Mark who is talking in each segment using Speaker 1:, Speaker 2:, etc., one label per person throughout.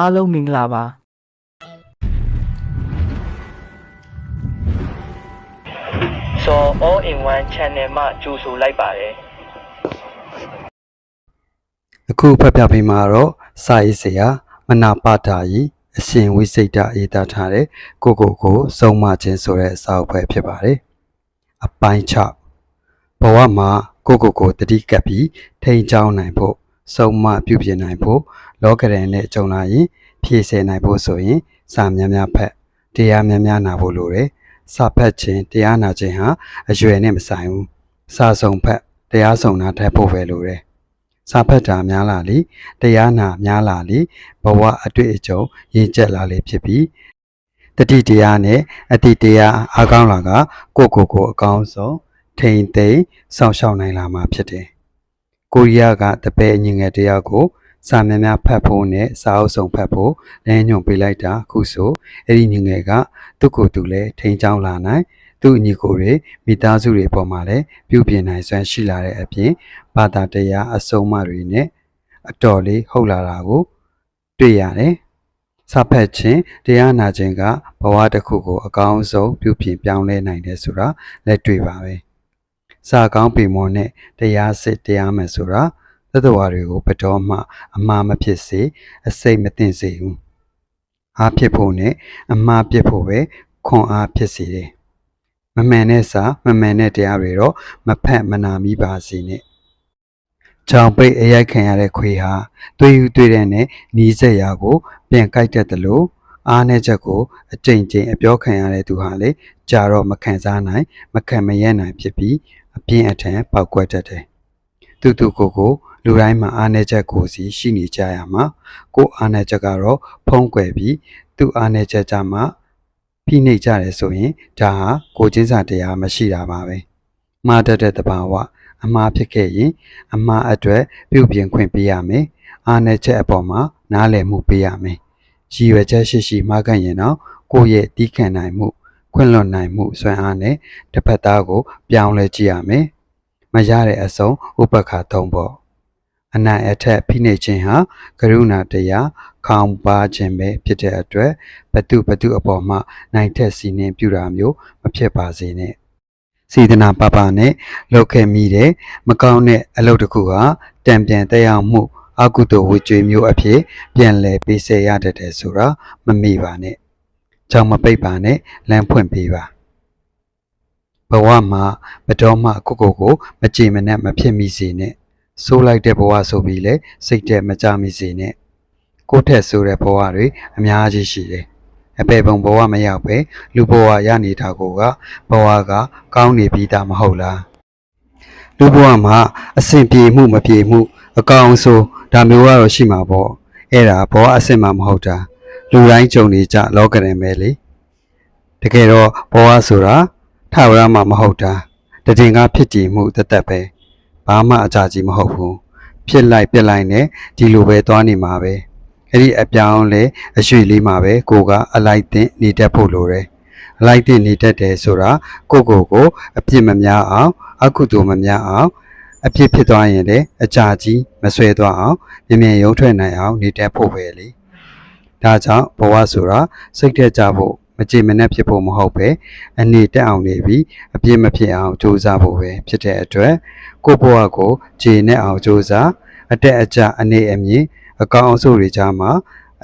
Speaker 1: အားလုံးမင်္ဂလာပါ
Speaker 2: ဆို all in one channel မှာကြိုဆိုလိုက်ပါတယ်
Speaker 3: အခုဖတ်ပြပေးမှာတော့စာရေးဆရာမနာပါတာကြီးအရှင်ဝိစိတ်တရေးသားထားတဲ့ကိုကိုကိုစုံမခြင်းဆိုတဲ့စာအုပ်ပဲဖြစ်ပါတယ်။အပိုင်း6ဘဝမှာကိုကိုကိုတတိကပ်ပြီးထိန်ချောင်းနိုင်ဖို့ စုံမပြုပြင်နိုင်ဖို့လောကရန်နဲ့ကြုံလာရင်ဖြည့်ဆည်းနိုင်ဖို့ဆိုရင်စာများများဖတ်တရားများများနာဖို့လိုတယ်။စာဖတ်ခြင်းတရားနာခြင်းဟာအရွယ်နဲ့မဆိုင်ဘူး။စာစုံဖတ်တရားစုံနာတတ်ဖို့ပဲလိုတယ်။စာဖတ်တာများလာလေတရားနာများလာလေဘဝအတွေ့အကြုံရင့်ကျက်လာလေဖြစ်ပြီးတတိတရားနဲ့အတိတရားအားကောင်းလာကကိုယ့်ကိုယ်ကိုအကောင်းဆုံးထိန်သိမ်းစောင့်ရှောက်နိုင်လာမှာဖြစ်တယ်။ ကိုရီးယားကတပည့်အငငယ်တရားကိုစာများများဖတ်ဖို့နဲ့စာအုပ်စုံဖတ်ဖို့လမ်းညွှန်ပေးလိုက်တာအခုဆိုအဲ့ဒီငငယ်ကသူ့ကိုယ်သူလည်းထိန်ချောင်းလာနိုင်သူ့အညီကိုယ်တွေမိသားစုတွေပေါ်မှာလည်းပြုပြင်နိုင်စွမ်းရှိလာတဲ့အပြင်ဘာသာတရားအဆုံးအမတွေနဲ့အတော်လေးဟုတ်လာတာကိုတွေ့ရတယ်။စာဖတ်ခြင်းတရားနာခြင်းကဘဝတစ်ခုကိုအကောင်းဆုံးပြုပြင်ပြောင်းလဲနိုင်တယ်ဆိုတာလက်တွေ့ပါပဲ။ စာကောင်းပေမောနဲ့တရားစစ်တရားမယ်ဆိုတာသတ္တဝါတွေကိုဘတော်မှ အမှားမဖြစ်စေအစိတ်မသိစေဘူး။အားဖြစ်ဖို့နဲ့အမှားဖြစ်ဖို့ပဲခွန်အားဖြစ်စေတယ်။မမှန်တဲ့စာမမှန်တဲ့တရားတွေတော့မဖက်မနာမိပါစေနဲ့။ချောင်ပိတ်အရိုက်ခံရတဲ့ခွေဟာတွေးယူတွေးတဲ့နဲ့နီးစက်ရာကို ပြန်ကြိုက်တတ်တယ်လို့အားနဲ့ချက်ကိုအကြိမ်ကြိမ်အပြောခံရတဲ့သူဟာလေကြာတော့မခံစားနိုင် မခံမရဲနိုင်ဖြစ်ပြီး အပြင်းအထန်ပောက်ကွက်တတ်တယ်။သူသူကိုယ်ကိုလူတိုင်းမှာအားနဲ့ချက်ကိုစီရှိနေကြရမှာကိုယ်အားနဲ့ချက်ကတော့ဖုံးကွယ်ပြီးသူ့အားနဲ့ချက်ကြမှာဖိနှိပ်ကြတယ်ဆိုရင်ဒါဟာကိုယ်ချင်းစာတရားမရှိတာပါပဲ။မှားတတ်တဲ့တဘာဝအမှားဖြစ်ခဲ့ရင်အမှားအတွက်ပြုပြင်ခွင့်ပေးရမယ်။အားနဲ့ချက်အပေါ်မှာနားလည်မှုပေးရမယ်။ရည်ရွယ်ချက်ရှိရှိမှားကန်ရင်တော့ကိုယ့်ရဲ့တီးခံနိုင်မှု ခွင့်လွတ်နိုင်မှုစွမ်းအားနဲ့တစ်ဖက်သားကို ပြောင်းလဲကြည့်ရမယ်။မရတဲ့အဆုံးဥပက္ခသုံးပေါ့။အနိုင်အထက်ဖိနှိပ်ခြင်းဟာကရုဏာတရားခေါင်ပါခြင်းပဲဖြစ်တဲ့အတွက်ဘတုဘတုအပေါ်မှာနိုင်ထက်စီနှင်းပြူတာမျိုးမဖြစ်ပါစေနဲ့။စေတနာပပနဲ့လောက်ခဲ့မိတဲ့မကောင်းတဲ့အလုပ်တစ်ခုဟာတံပြန်တက်ရောက်မှုအကုသိုလ်ဝေကြွေမျိုးအဖြစ်ပြန်လည်ပေးဆဲရတတ်တယ်ဆိုတာမမေ့ပါနဲ့။ ကြောင်မပိတ်ပါနဲ့လမ်းဖွင့်ပေးပါ။ဘဝမှာဘတော်မှကိုကိုကိုမကြည်မနဲ့မဖြစ်မိစေနဲ့။ဆိုးလိုက်တဲ့ဘဝဆိုပြီးလေစိတ်တဲ့မကြမိစေနဲ့။ကိုယ့်ထက်ဆိုးတဲ့ဘဝတွေအများကြီးရှိတယ်။အပေပုံဘဝမရောက်ပဲလူဘဝရနေတာကိုကဘဝကကောင်းနေပြီးသားမဟုတ်လား။လူဘဝမှာအဆင်ပြေမှုမပြေမှု အကောင်ဆိုဒါမျိုးကတော့ရှိမှာပေါ့အဲ့ဒါဘောအဆင်မှမဟုတ်တာ လူတိုင်းကြုံနေကြလောကရန်ပဲလေတကယ်တော့ဘောဆိုတာထဝရမှမဟုတ်တာတည်ငါဖြစ်ကြည်မှုတသက်ပဲဘာမှအကြကြီးမဟုတ်ဘူးဖြစ်လိုက်ပြက်လိုက်နဲ့ဒီလိုပဲသွားနေမှာပဲအဲ့ဒီအပြောင်းလဲအရွှေလေးမှာပဲကိုကအလိုက်တင်နေတတ်ဖို့လိုတယ်အလိုက်တင်နေတတ်တယ်ဆိုတာကိုကိုကိုအပြစ်မများအောင်အကုသိုလ်မများအောင်အဖြစ်ဖြစ်သွားရင်လည်းအကြာကြီးမဆွဲသွားအောင်မြင်မြင်ရုံထွက်နိုင်အောင်နေတတ်ဖို့ပဲလေ ဒါကြောင့်ဘဝဆိုတာစိတ်တက်ကြဖို့မကြည်မနှက်ဖြစ်ဖို့မဟုတ်ပဲအနေတက်အောင်နေပြီးအပြစ်မဖြစ်အောင်ကြိုးစားဖို့ပဲဖြစ်တဲ့အတွက်ကိုယ့်ဘဝကိုကြည်နဲ့အောင်ကြိုးစားအတက်အကျအနေအမြင့်အကောင်းအဆိုးတွေကြားမှာ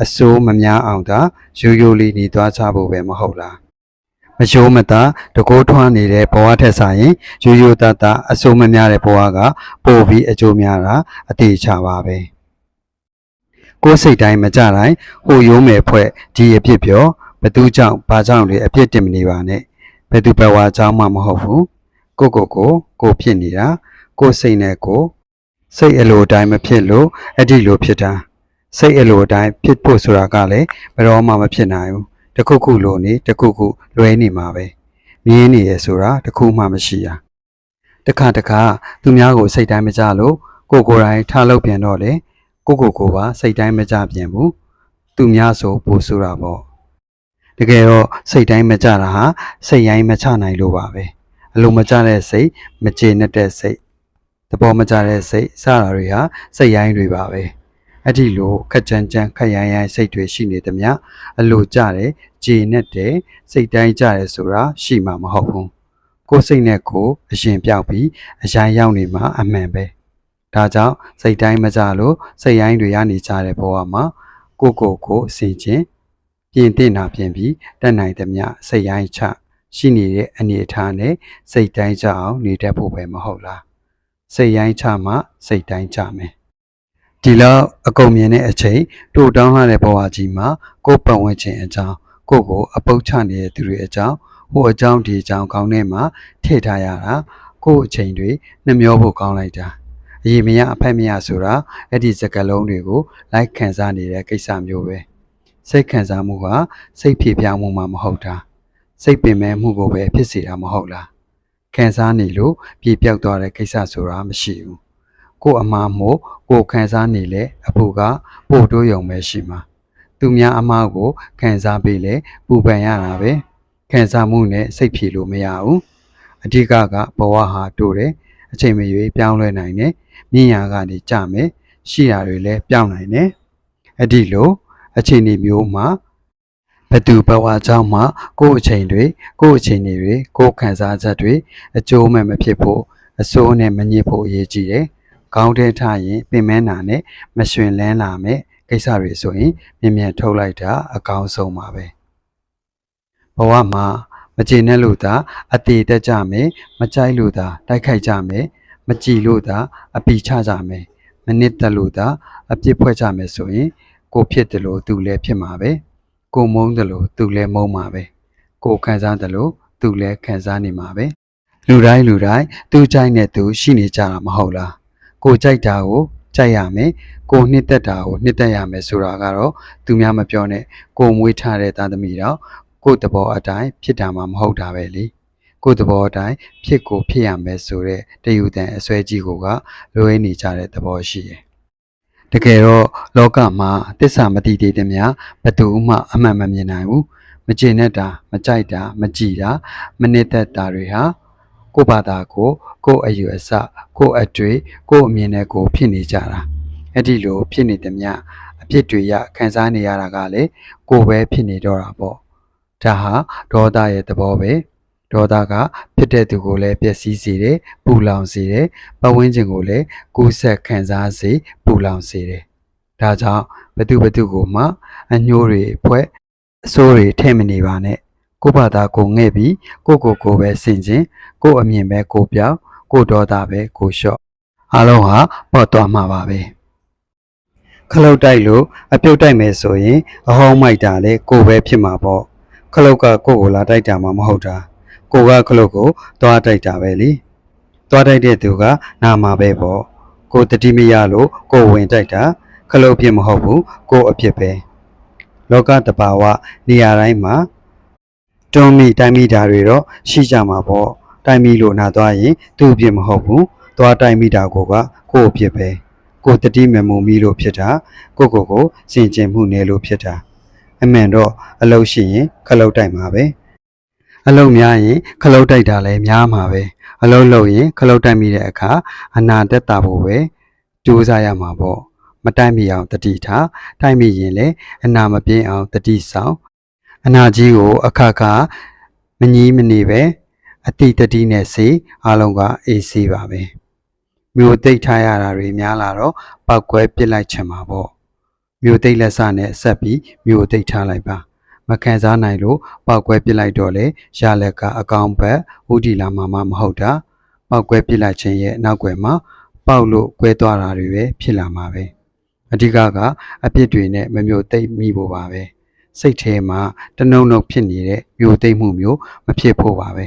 Speaker 3: အစိုးမများအောင်သာရိုးရိုးလေးနေသွားကြဖို့ပဲမဟုတ်လားမရိုးမသားတကိုးထွားနေတဲ့ဘဝထက်ဆိုင်ရင်ရိုးရိုးသားသားအစိုးမများတဲ့ဘဝကပိုပြီးအကျိုးများတာအသေးချပါပဲ ကိုယ်စိတ်တိုင်းမကြတိုင်းဟိုရိုးမယ်ဖွဲ့ဒီအဖြစ်ပြောဘသူကြောင့်ဘာကြောင့်လဲအဖြစ်တင်မနေပါနဲ့ဘယ်သူဘဝကြောင့်မှမဟုတ်ဘူးကိုကိုကိုကိုဖြစ်နေတာကိုယ်စိတ်နဲ့ကိုစိတ်အလိုအတိုင်းမဖြစ်လို့အဲ့ဒီလိုဖြစ်တာစိတ်အလိုအတိုင်းဖြစ်ဖို့ဆိုတာကလည်းဘယ်တော့မှမဖြစ်နိုင်ဘူးတခုခုလိုနေတခုခုလွဲနေမှာပဲမြင်းနေရဆိုတာတခုမှမရှိရတခါတခါသူများကိုစိတ်တိုင်းမကြလို့ကိုကိုယ်တိုင်ထားလို့ပြန်တော့လေ ကိုကိုကိုပါစိတ်တိုင်းမကြပြန်ဘူးသူများဆိုပို့ဆိုတာပေါ့တကယ်တော့စိတ်တိုင်းမကြတာဟာစိတ်ရိုင်းမချနိုင်လို့ပါပဲအလိုမကြတဲ့စိတ်မကျေနပ်တဲ့စိတ်သဘောမကျတဲ့စိတ်စတာတွေဟာစိတ်ရိုင်းတွေပါပဲအဲ့ဒီလိုခက်ကြမ်းကြမ်းခက်ရိုင်းရိုင်းစိတ်တွေရှိနေသမျှအလိုကြတယ်ဂျေနဲ့တယ်စိတ်တိုင်းကြတယ်ဆိုတာရှိမှာမဟုတ်ဘူးကိုယ်စိတ်နဲ့ကိုယ်အရင်ပြောက်ပြီးအရင်ရောက်နေမှာအမှန်ပဲ ဒါကြောင့်စိတ်တိုင်းမကြလို့စိတ်ရိုင်းတွေရနေကြတဲ့ဘဝမှာကိုယ့်ကိုယ်ကိုအစဉ်ချင်းပြင်တင်တာပြင်ပြီးတက်နိုင်သမျှစိတ်ရိုင်းချရှိနေတဲ့အနေအထားနဲ့စိတ်တိုင်းကြအောင်နေတတ်ဖို့ပဲမဟုတ်လားစိတ်ရိုင်းချမှစိတ်တိုင်းကြမယ်ဒီလောက်အကုန်မြင်တဲ့အချိန်တို့တောင်းလာတဲ့ဘဝကြီးမှာကိုယ်ပတ်ဝန်းကျင်အကြောင်းကိုယ့်ကိုအပုတ်ချနေတဲ့သူတွေအကြောင်းဟိုအကြောင်းဒီအကြောင်းကောင်းထဲမှာထည့်ထားရတာကိုယ့်အချိန်တွေနှမျောဖို့ကောင်းလိုက်တာ အရင်မရအဖက်မရဆိုတာအဲ့ဒီစကလုံးတွေကိုလိုက်ခံစားနေတဲ့ကိစ္စမျိုးပဲစိတ်ခံစားမှုကစိတ်ဖြည့်ပြောင်းမှုမှမဟုတ်တာစိတ်ပင်မဲ့မှုကိုပဲဖြစ်စေတာမဟုတ်လားခံစားနေလို့ပြေပြောက်သွားတဲ့ကိစ္စဆိုတာမရှိဘူးကို့အမားမို့ကိုယ်ခံစားနေလေအဖို့ကပို့တိုးယုံပဲရှိမှာသူများအမားကိုခံစားပြီးလေပူပန်ရတာပဲခံစားမှုနဲ့စိတ်ဖြေလို့မရဘူးအဓိကကဘဝဟာတိုးတယ်အချိန်မရွေးပြောင်းလဲနိုင်တယ် မြင့်ရာကနေကြမယ်ရှိရာတွေလည်းပြောင်းနိုင်တယ်အဲ့ဒီလိုအချိန်ဒီမျိုးမှာဘသူဘဝကြောင့်မှကိုယ့်အချိန်တွေကိုယ့်အချိန်တွေကိုယ့်ခံစားချက်တွေအကျိုးမဲ့မဖြစ်ဖို့အစိုးနဲ့မညစ်ဖို့အရေးကြီးတယ်ခေါင်းထဲထားရင်ပင်မနာနဲ့မရွှင်လန်းလာမဲ့ကိစ္စတွေဆိုရင်မြင်မြန်ထုတ်လိုက်တာအကောင်းဆုံးပါပဲဘဝမှာမကျေနပ်လို့သာအသေးတက်ကြမယ်မကြိုက်လို့သာတိုက်ခိုက်ကြမယ် မကြည်လို့သာအပီချကြမယ်မနစ်သက်လို့သာအပြစ်ဖွဲ့ကြမယ်ဆိုရင်ကိုဖြစ်တယ်လို့သူလည်းဖြစ်မှာပဲကိုမုန်းတယ်လို့သူလည်းမုန်းမှာပဲကိုခံစားတယ်လို့သူလည်းခံစားနေမှာပဲလူတိုင်းလူတိုင်းသူကြိုက်တဲ့သူရှိနေကြတာမဟုတ်လားကိုကြိုက်တာကိုကြိုက်ရမယ်ကိုနှစ်သက်တာကိုနှစ်သက်ရမယ်ဆိုတာကတော့သူများမပြောနဲ့ကိုမွေးထားတဲ့သားသမီးတော့ကိုတဘောအတိုင်းဖြစ်တာမှမဟုတ်တာပဲလေ ကိုတဘောအတိုင်းဖြစ်ကိုဖြစ်ရမယ်ဆိုတဲ့တယူတန်အစွဲကြီးကိုကလွဲနေကြတဲ့သဘောရှိတယ်တကယ်တော့လောကမှာတစ္ဆာမတိသေးတဲ့များဘယ်သူမှအမှန်မမြင်နိုင်ဘူးမကျေနပ်တာမကြိုက်တာမကြည်တာမနှစ်သက်တာတွေဟာကိုယ့်ဘာသာကိုကိုယ့်အယူအဆကိုယ့်အတွေ့ကိုယ့်အမြင်နဲ့ကိုယ်ဖြစ်နေကြတာအဲ့ဒီလိုဖြစ်နေသည်မြအဖြစ်တွေရခံစားနေရတာကလေကိုယ်ပဲဖြစ်နေတော့တာပေါ့ဒါဟာဒေါသရဲ့သဘောပဲ ဒေါသကဖြစ်တဲ့သူကိုလည်းပျက်စီးစေတယ်ပူလောင်စေတယ်ပတ်ဝန်းကျင်ကိုလည်းကူးဆက်ခံစားစေပူလောင်စေတယ်ဒါကြောင့်ဘသူဘသူကိုမှအညိုးတွေဖွဲ့အစိုးတွေထဲ့မနေပါနဲ့ကိုယ့်ဘာသာကိုငဲ့ပြီးကိုယ့်ကိုယ်ကိုယ်ပဲစင်ခြင်းကိုယ့်အမြင်ပဲကိုယ်ပြောင်းကိုယ့်ဒေါသပဲကိုယ်လျှော့အားလုံးဟာပေါ့သွားမှာပါပဲခလုတ်တိုက်လို့အပြုတ်တိုက်မယ်ဆိုရင်အဟောင်းမိုက်တာလေကိုယ်ပဲဖြစ်မှာပေါ့ခလုတ်ကကိုယ့်ကိုလာတိုက်တာမှမဟုတ်တာ ကိုယ်ကခလုတ်ကိုသွားတိုက်တာပဲလေသွားတိုက်တဲ့သူကနာမှာပဲပေါ့ကိုယ်တတိမရလို့ကိုယ်ဝင်တိုက်တာခလုတ်ဖြစ်မဟုတ်ဘူးကိုယ်အဖြစ်ပဲလောကတဘာဝနေရာတိုင်းမှာတွန်းမိတိုင်းမိတာတွေတော့ရှိကြမှာပေါ့တိုင်းမိလို့နာသွားရင်သူ့အပြစ်မဟုတ်ဘူးသွားတိုင်းမိတာကိုကကိုယ့်အပြစ်ပဲကိုယ်တတိမမုံမိလို့ဖြစ်တာကိုယ့်ကိုယ်ကိုစင်ကြင်မှုနေလို့ဖြစ်တာအမှန်တော့အလုတ်ရှိရင်ခလုတ်တိုက်မှာပဲ အလုတ်များရင်ခလုတ်တိုက်တာလည်းများမှာပဲအလုတ်လုပ်ရင်ခလုတ်တိုက်မိတဲ့အခါအနာတက်တာဖို့ပဲကြိုးစားရမှာပေါ့မတိုက်မိအောင်တတိထားတိုက်မိရင်လည်းအနာမပြင်းအောင်တတိဆောင်အနာကြီးကိုအခါခါမငီးမနေပဲအတိတတိနဲ့စေအားလုံးကအေးဆေးပါပဲမြို့သိပ်ထားရတာတွေများလာတော့ပောက်ကွဲပစ်လိုက်ချင်မှာပေါ့မြို့သိပ်လက်စနဲ့ဆက်ပြီးမြို့သိပ်ထားလိုက်ပါ မခံစားနိုင်လို့ပောက်ကွဲပစ်လိုက်တော့လေရလက်ကအကောင်ဘက်ဥတီလာမှာမမဟုတ်တာပောက်ကွဲပစ်လိုက်ခြင်းရဲ့အနောက်ွယ်မှာပေါက်လို့ကွဲသွားတာတွေပဲဖြစ်လာမှာပဲအဓိကကအပြစ်တွေနဲ့မမျိုးသိပ်မိဖို့ပါပဲစိတ်ထဲမှာတနှုံနှုံဖြစ်နေတဲ့မျိုးသိမ့်မှုမျိုးမဖြစ်ဖို့ပါပဲ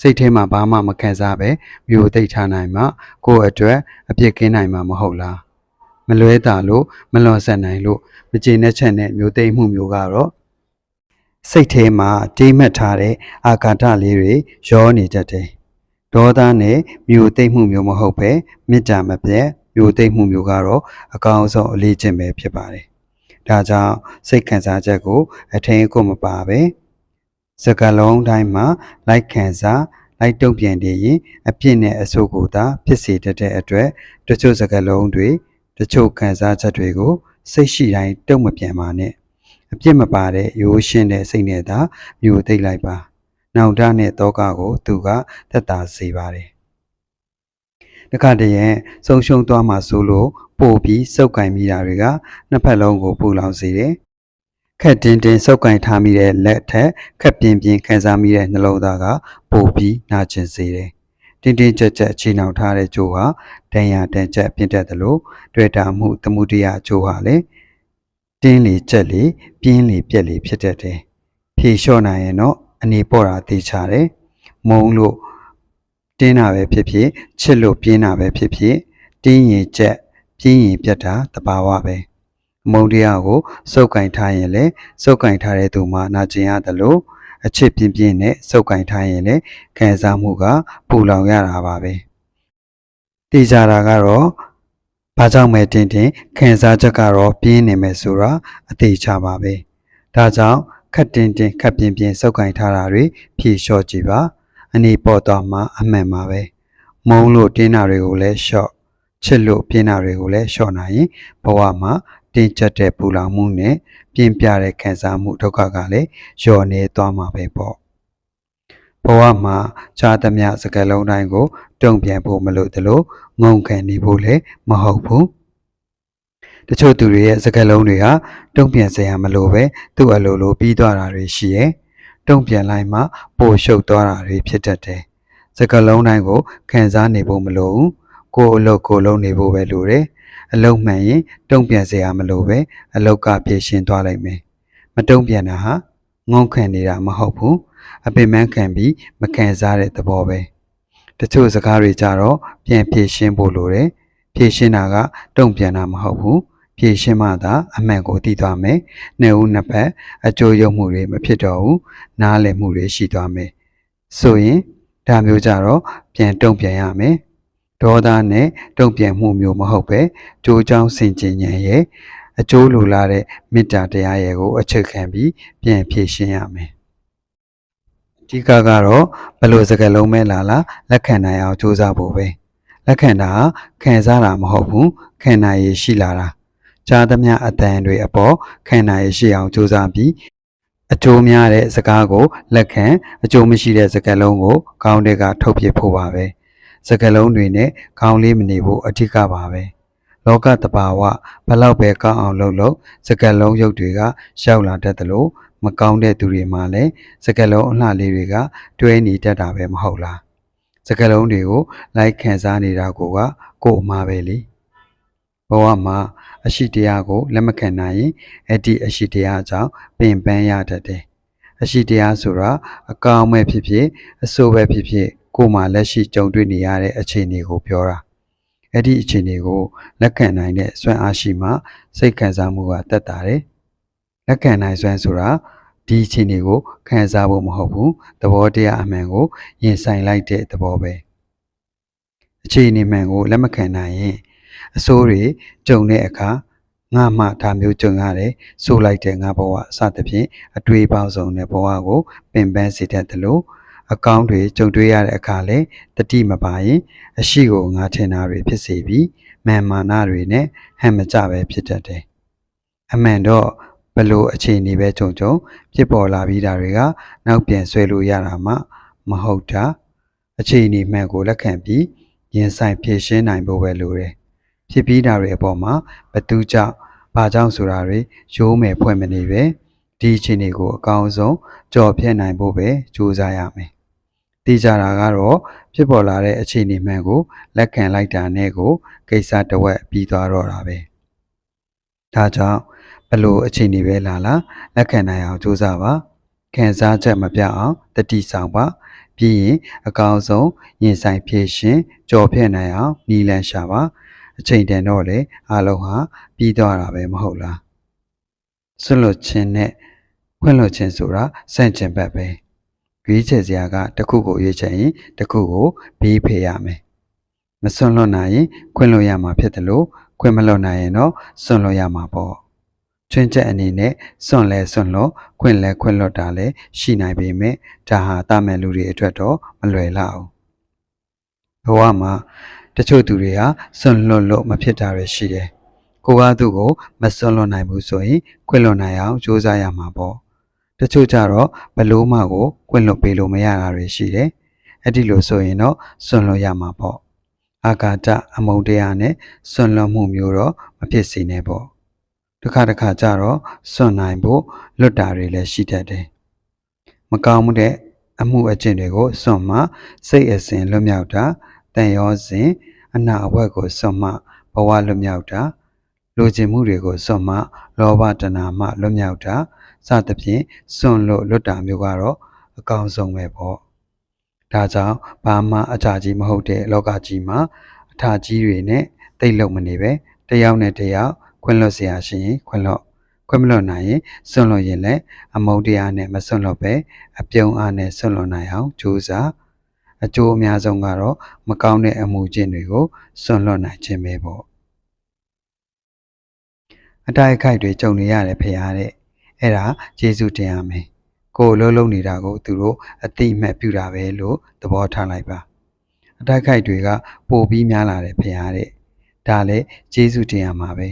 Speaker 3: စိတ်ထဲမှာဘာမှမခံစားပဲမျိုးသိမ့်ထားနိုင်မှကိုယ့်အတွက်အပြစ်ကင်းနိုင်မှာမဟုတ်လားမလွဲတာလို့မလွန်ဆက်နိုင်လို့မကျေနပ်ချက်နဲ့မျိုးသိမ့်မှုမျိုးကတော့ စိတ်ထဲမှာတိမှတ်ထားတဲ့အာဃာတလေးတွေရောနေတတ်တယ်ဒေါသနဲ့မျိုးသိမ့်မှုမျိုးမဟုတ်ပဲမေတ္တာမပြတ်မျိုးသိမ့်မှုမျိုးကတော့အကောင်းဆုံးအလေးကျင့်ပဲဖြစ်ပါတယ်ဒါကြောင့်စိတ်ခံစားချက်ကို အထင်အကိုမပါပဲစကလုံးတိုင်းမှာလိုက်ခံစားလိုက်တုံ့ပြန်နေရင်အပြစ်နဲ့အဆိုးကိုသာဖြစ်စေတတ်တဲ့အတွက်တချို့စကလုံးတွေတချို့ခံစားချက်တွေကိုစိတ်ရှိတိုင်းတုံ့မပြန်ပါနဲ့ အပြစ်မပါတဲ့ရိုးရှင်းတဲ့စိတ်နဲ့သာမျိုးသိမ့်လိုက်ပါနောင်တနဲ့တောကကို သူကသက်သာစေပါတယ်တခါတည်းရဲ့ဆုံးရှုံးသွားမှဆိုလို့ပို့ပြီးစုပ်ကင်မိတာတွေကနှစ်ဖက်လုံးကိုပူလောင်စေတယ်ခက်တင်းတင်းစုပ်ကင်ထားမိတဲ့လက်ထက်ခက်ပြင်းပြင်းခံစားမိတဲ့နှလုံးသားကပို့ပြီးနာကျင်စေတယ်တင်းတင်းကြပ်ကြပ်ခြေနှောင်ထားတဲ့ကြိုးဟာတန်ရာတန်ကြပ်ပြင့်တတ်သလိုတွေ့တာမှုသမှုတရားကြိုးဟာလည်း တင်းလေကြက်လေပြင်းလေပြက်လေဖြစ်တတ်တယ်ဖြေလျှော့နိုင်ရင်တော့အနေပေါ်တာသိချတယ်မုံလို့တင်းတာပဲဖြစ်ဖြစ်ချစ်လို့ပြင်းတာပဲဖြစ်ဖြစ်တင်းရင်ကြက်ပြင်းရင်ပြက်တာတဘာဝပဲအမုံတရားကိုစုပ်ကင်ထားရင်လည်းစုပ်ကင်ထားတဲ့သူမှနာကျင်ရတယ်လို့အချစ်ပြင်းပြင်းနဲ့စုပ်ကင်ထားရင်လည်းခံစားမှုကပူလောင်ရတာပါပဲတေချာတာကတော့ ဘာကြောင့်မဲတင်းတင်းခံစားချက်ကတော့ပြင်းနေမယ်ဆိုတာအသေးချပါပဲဒါကြောင့်ခက်တင်းတင်းခက်ပြင်းပြင်းစုပ်ကင်ထားတာတွေဖြေလျှော့ကြည့်ပါအနေပေါ်သွားမှအမှန်ပါပဲမုံလို့တင်းတာတွေကိုလည်းလျှော့ချစ်လို့ပြင်းတာတွေကိုလည်းလျှော့နိုင်ရင်ဘဝမှာတင်းကျပ်တဲ့ပူလောင်မှုနဲ့ပြင်းပြတဲ့ခံစားမှုဒုက္ခကလည်းလျော့နေသွားမှာပဲပေါ့ ဘဝမှာခြားသမျှစကလုံးတိုင်းကိုတုံ့ပြန်ဖို့မလိုသလိုငုံခံနေဖို့လည်းမဟုတ်ဘူးတချို့သူတွေရဲ့စကလုံးတွေဟာတုံ့ပြန်စရာမလိုပဲသူ့အလိုလိုပြီးသွားတာတွေရှိရဲ့တုံ့ပြန်လိုက်မှပိုရှုပ်သွားတာတွေဖြစ်တတ်တယ်စကလုံးတိုင်းကိုခံစားနေဖို့မလိုဘူးကိုယ်အလုပ်ကိုလုပ်နေဖို့ပဲလိုတယ်အလုံးမှန်ရင်တုံ့ပြန်စရာမလိုပဲအလောက်ကပြေရှင်းသွားလိုက်မယ်မတုံ့ပြန်တာဟာငုံခံနေတာမဟုတ်ဘူး အပင်ပန်းခံပြီးမခံစားတဲ့သဘောပဲတချို့စကားတွေကြတော့ပြန်ပြေရှင်းဖို့လိုတယ်ပြေရှင်းတာကတုံ့ပြန်တာမဟုတ်ဘူးပြေရှင်းမှသာအမှန်ကိုသိသွားမယ်နှစ်ဦးနှစ်ဖက်အကျိုးရုံမှုတွေမဖြစ်တော့ဘူးနားလည်မှုတွေရှိသွားမယ်ဆိုရင်ဒါမျိုးကြတော့ပြန်တုံ့ပြန်ရမယ်ဒေါသနဲ့တုံ့ပြန်မှုမျိုးမဟုတ်ပဲကြိုးကြောင်းစင်ကြင်ဉဏ်ရဲ့အကျိုးလိုလားတဲ့မေတ္တာတရားရဲ့ကိုအခြေခံပြီးပြန်ဖြည့်ရှင်းရမယ်အ ဓိကကတော့ဘယ်လိုစကားလုံးမဲလာလာလက်ခံနိုင်အောင်ကြိုးစားဖို့ပဲလက်ခံတာဟာခံစားတာမဟုတ်ဘူးခံနိုင်ရရှိလာတာကြားသမျှအတန်တွေအပေါ်ခံနိုင်ရရှိအောင်ကြိုးစားပြီးအကျိုးများတဲ့စကားကိုလက်ခံအကျိုးမရှိတဲ့စကားလုံးကိုကောင်းတဲ့ကထုတ်ပြဖို့ပါပဲစကားလုံးတွေနဲ့ကောင်းလေးမနေဖို့အထူးကပါပဲလောကတဘာဝဘလောက်ပဲကောင်းအောင်လုပ်လို့စကားလုံးရုပ်တွေကရောက်လာတတ်တယ်လို့ မကောင်းတဲ့သူတွေမှလည်းစကားလုံးအလှလေးတွေကတွဲနေတတ်တာပဲမဟုတ်လားစကားလုံးတွေကိုလိုက်ခံစားနေတာကိုကကို့အမှားပဲလေဘဝမှာအရှိတရားကိုလက်မခံနိုင်ရင်အဲ့ဒီအရှိတရားကြောင့်ပင်ပန်းရတတ်တယ်အရှိတရားဆိုတာအကောင်းမဲ့ဖြစ်ဖြစ်အဆိုးပဲဖြစ်ဖြစ်ကိုယ်မှာလက်ရှိကြုံတွေ့နေရတဲ့အခြေအနေကိုပြောတာအဲ့ဒီအခြေအနေကိုလက်ခံနိုင်တဲ့စွမ်းအားရှိမှစိတ်ခံစားမှုကတက်တာတယ်လက်ခံနိုင်စွမ်းဆိုတာ ဒီအခြေအနေကိုခံစားဖို့မဟုတ်ဘူးသဘောတရားအမှန်ကိုရင်ဆိုင်လိုက်တဲ့သဘောပဲအခြေအနေမှန်ကိုလက်မခံနိုင်ရင်အဆိုးတွေကြုံတဲ့အခါငါမှဒါမျိုးကြုံရတယ်ဆိုလိုက်တဲ့ငါဘဝအစသဖြင့်အတွေးပေါင်းစုံတဲ့ဘဝကိုပင်ပန်းစေတတ်တယ်လို့အကောင့်တွေကြုံတွေ့ရတဲ့အခါလဲတတိမပါရင် အရှိကိုငါထင်တာတွေဖြစ်စေပြီးမာန်မာနတွေနဲ့ဟန်မကြပဲဖြစ်တတ်တယ်အမှန်တော့ ဘလို့အခြေအနေပဲကြုံကြုံဖြစ်ပေါ်လာပြီးတာတွေကနောက်ပြန်ဆွဲလို့ရတာမှမဟုတ်တာအခြေအနေမှန်ကိုလက်ခံပြီးရင်ဆိုင်ဖြည့်ရှင်းနိုင်ဖို့ပဲလိုတယ်ဖြစ်ပြီးတာတွေအပေါ်မှာဘသူကြောင့်ဘာကြောင့်ဆိုတာတွေရိုးမယ်ဖွဲ့မနေပဲဒီအခြေအနေကိုအကောင်းဆုံးကြော်ဖြတ်နိုင်ဖို့ပဲကြိုးစားရမယ်။သိကြတာကတော့ဖြစ်ပေါ်လာတဲ့အခြေအနေမှန်ကိုလက်ခံလိုက်တာနဲ့ကို ကိစ္စတစ်ဝက်ပြီးသွားတော့တာပဲ။ဒါကြောင့် ဘလို့အခြေအနေပဲလာလာလက်ခံနိုင်အောင်ကြိုးစားပါ။ခံစားချက်မပြအောင်တတိဆောင်ပါ။ပြီးရင်အကောင်းဆုံးရင်ဆိုင်ဖြည့်ရှင်ကြော်ဖြတ်နိုင်အောင်နီလန်ရှာပါ။အချိန်တန်တော့လေအားလုံးဟာပြီးသွားတာပဲမဟုတ်လား။ဆွလွတ်ခြင်းနဲ့ခွင့်လွှတ်ခြင်းဆိုတာစန့်ကျင်ဘက်ပဲရွေးချယ်စရာကတစ်ခုကိုရွေးချယ်ရင်တစ်ခုကိုဘေးဖေးရမယ်မစွန့်လွတ်နိုင်ရင်ခွင့်လွှတ်ရမှာဖြစ်တယ်လို့ခွင့်မလွတ်နိုင်ရင်တော့စွန့်လွတ်ရမှာပေါ့ ချွင်းချက်အနေနဲ့စွန့်လဲစွန့်လွတ်ခွင့်လဲခွင့်လွတ်တာလဲရှိနိုင်ပေမဲ့ဒါဟာတာမန်လူတွေအတွက်တော့မလွယ်လောက်ဘဝမှာတချို့သူတွေဟာစွန့်လွတ်လို့မဖြစ်တာတွေရှိတယ်ကိုကသူ့ကိုမစွန့်လွတ်နိုင်ဘူးဆိုရင်ခွင့်လွတ်နိုင်အောင်ကြိုးစားရမှာပေါ့တချို့ကြတော့ဘလို့မှကိုခွင့်လွတ်ပေးလို့မရတာတွေရှိတယ်အဲ့ဒီလိုဆိုရင်တော့စွန့်လွတ်ရမှာပေါ့အာဃာတအမုန်းတရားနဲ့စွန့်လွတ်မှုမျိုးတော့မဖြစ်စေနဲ့ပေါ့ တစ်ခါတစ်ခါကြတော့စွန့်နိုင်ဖို့လွတ်တာတွေလည်းရှိတတ်တယ်မကောင်းမှုတဲ့အမှုအကျင့်တွေကိုစွန့်မှစိတ်အစဉ်လွတ်မြောက်တာတန်ရောစဉ်အနာအဝက်ကိုစွန့်မှဘဝလွတ်မြောက်တာလိုချင်မှုတွေကိုစွန့်မှလောဘတဏှာမှလွတ်မြောက်တာစသဖြင့်စွန့်လို့လွတ်တာမျိုးကတော့အကောင်းဆုံးပဲပေါ့ဒါကြောင့်ဘာမှအကြကြီးမဟုတ်တဲ့လောကကြီးမှာအထာကြီးတွေနဲ့တိတ်လုံမနေပဲတယောက်နဲ့တယောက် ခွင့်လွတ်စရာရှိရင်ခွင့်လွတ်ခွင့်မလွတ်နိုင်ရင်စွန့်လွတ်ရင်လည်းအမုန်းတရားနဲ့မစွန့်လွတ်ပဲအပြုံးအားနဲ့စွန့်လွတ်နိုင်အောင်ကြိုးစားအကျိုးအများဆုံးကတော့မကောင်းတဲ့အမှုကျင့်တွေကိုစွန့်လွတ်နိုင်ခြင်းပဲပေါ့အတိုက်အခိုက်တွေကြုံနေရတယ်ဖေဟာတဲ့အဲ့ဒါယေရှုတင်ရမယ်ကိုယ်လုံးလုံးနေတာကိုသူတို့အတိအမှတ်ပြုတာပဲလို့သဘောထားလိုက်ပါအတိုက်အခိုက်တွေကပိုပြီးများလာတယ်ဖေဟာတဲ့ဒါလည်းယေရှုတင်ရမှာပဲ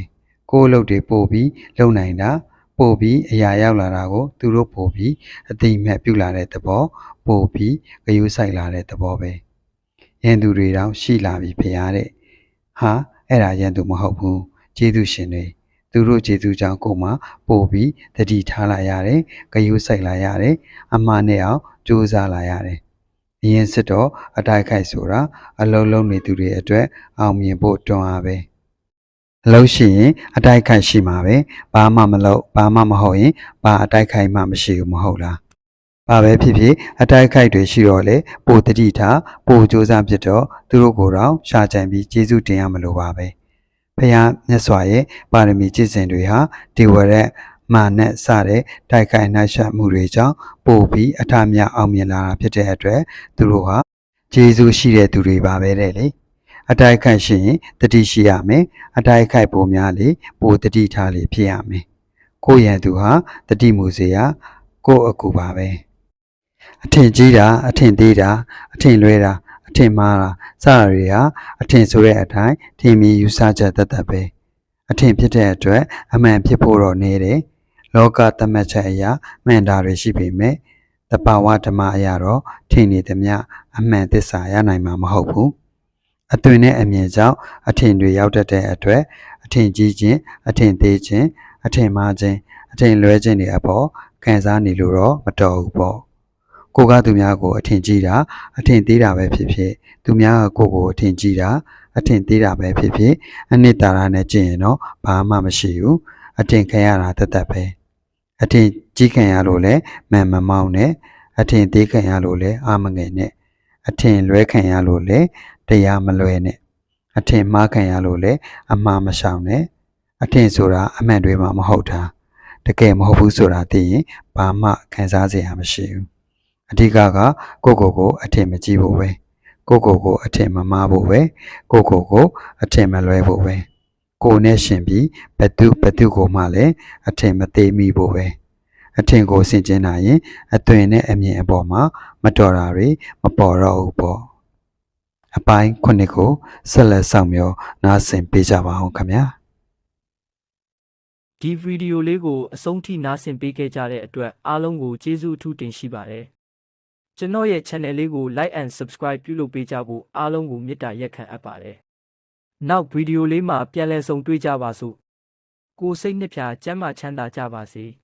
Speaker 3: ကိုယ်အလုပ်တွေပိုပြီးလုံနိုင်တာပို့ပြီးအရာရောက်လာတာကိုသူတို့ပို့ပြီးအတိအမှတ်ပြုလာတဲ့သဘောပို့ပြီးဂယုဆိုင်လာတဲ့သဘောပဲရန်သူတွေတောင်ရှိလာပြီဖရားတဲ့ဟာအဲ့ဒါရန်သူမဟုတ်ဘူးကျေးဇူးရှင်တွေသူတို့ကျေးဇူးကြောင့်ကိုယ်မှပို့ပြီးတတိထားလာရတယ်ဂယုဆိုင်လာရတယ်အမှားနဲ့အောင်ကြိုးစားလာရတယ်အရင်စစ်တော့အတိုက်ခိုက်ဆိုတာအလုံးလုံးနေသူတွေအတွက်အောင်မြင်ဖို့တွန်းအားပဲ အလုပ်ရှိရင်အတိုက်ခိုက်ရှိမှာပဲဘာမှမလုပ်ဘာမှမဟုတ်ရင်ဘာအတိုက်ခိုက်မှမရှိဘူးမဟုတ်လားဘာပဲဖြစ်ဖြစ်အတိုက်ခိုက်တွေရှိတော့လေပိုတတိထားပိုစူးစမ်းဖြစ်တော့သူတို့ကိုယ်တော့ရှာကြံပြီးကျေးဇူးတင်ရမလို့ပါပဲဖခင်မြတ်စွာရဲ့ပါရမီကျင့်စဉ်တွေဟာဒီဝရက်မာနဲ့စတဲ့တိုက်ခိုက်နှိုက်ယှက်မှုတွေကြောင့်ပို့ပြီးအထမြတ်အောင်မြင်လာတာဖြစ်တဲ့အတွက်သူတို့ဟာကျေးဇူးရှိတဲ့သူတွေပါပဲတဲ့လေ အတိုက်ခိုက်ရှိရင်တတိရှိရမယ်အတိုက်ခိုက်ပုံများလေပိုတတိထားလေဖြစ်ရမယ်ကိုယ့်ရန်သူဟာတတိမူစေရကိုယ့်အကူပါပဲအထင်ကြီးတာအထင်သေးတာအထင်လွဲတာအထင်မှားတာစတာတွေဟာအထင်ဆိုတဲ့အတိုင်းထင်မြင်ယူဆချက်တတ်တတ်ပဲအထင်ဖြစ်တဲ့အတွက်အမှန်ဖြစ်ဖို့တော့နေတယ်လောကသတ်မှတ်ချက်အရာမှန်တာတွေရှိပေမဲ့တဘာဝဓမ္မအရာတော့ထင်နေသမျှအမှန်သစ္စာရနိုင်မှာမဟုတ်ဘူး အသွင်နဲ့အမြင်ကြောင့်အထင်တွေရောက်တတ်တဲ့အတွက်အထင်ကြီးခြင်းအထင်သေးခြင်းအထင်မှားခြင်းအထင်လွဲခြင်းတွေအပေါ်ခံစားနေလို့တော့မတော်ဘူးပေါ့ကိုကသူများကိုအထင်ကြီးတာအထင်သေးတာပဲဖြစ်ဖြစ်သူများကကိုယ့်ကိုအထင်ကြီးတာအထင်သေးတာပဲဖြစ်ဖြစ်အနှစ်သာရနဲ့ကြည့်ရင်တော့ဘာမှမရှိဘူးအထင်ခံရတာတသက်ပဲအထင်ကြီးခံရလို့လဲမန်မမောင်းနဲ့အထင်သေးခံရလို့လဲအာမငယ်နဲ့အထင်လွဲခံရလို့လဲ တရားမလွဲနဲ့အထင်မှားခံရလို့လေအမှားမရှောင်နဲ့အထင်ဆိုတာအမှန်တွေမှမဟုတ်တာတကယ်မဟုတ်ဘူးဆိုတာသိရင်ဘာမှခံစားစရာမရှိဘူးအဓိကကကိုယ့်ကိုယ်ကိုအထင်မကြီးဖို့ပဲကိုယ့်ကိုယ်ကိုအထင်မမှားဖို့ပဲကိုယ့်ကိုယ်ကိုအထင်မလွဲဖို့ပဲကိုယ်နဲ့ရှင်ပြီးဘသူဘသူကိုမှလည်းအထင်မသေးမိဖို့ပဲအထင်ကိုဆင်ကျင်နိုင်ရင်အသွင်နဲ့အမြင်အပေါ်မှာမတော်တာတွေမပေါ်တော့ဘူးပေါ့ အပိုင်းခုနှစ်ကိုဆက်လက်ဆောင်မျှော်နားဆင်ပေးကြပါအောင်ခင်ဗျာ
Speaker 1: ဒီဗီဒီယိုလေးကိုအဆုံးထိနားဆင်ပေးခဲ့ကြတဲ့အတွက်အားလုံးကိုကျေးဇူးအထူးတင်ရှိပါတယ်။ကျွန်တော်ရဲ့ channel လေးကို like and subscribe ပြုလုပ်ပေးကြဖို့အားလုံးကိုမေတ္တာရက်ခံအပ်ပါတယ်။နောက်ဗီဒီယိုလေးမှာပြန်လည်ဆုံတွေ့ကြပါစို့။ကိုယ်စိတ်နှစ်ဖြာကျမ်းမာချမ်းသာကြပါစေ။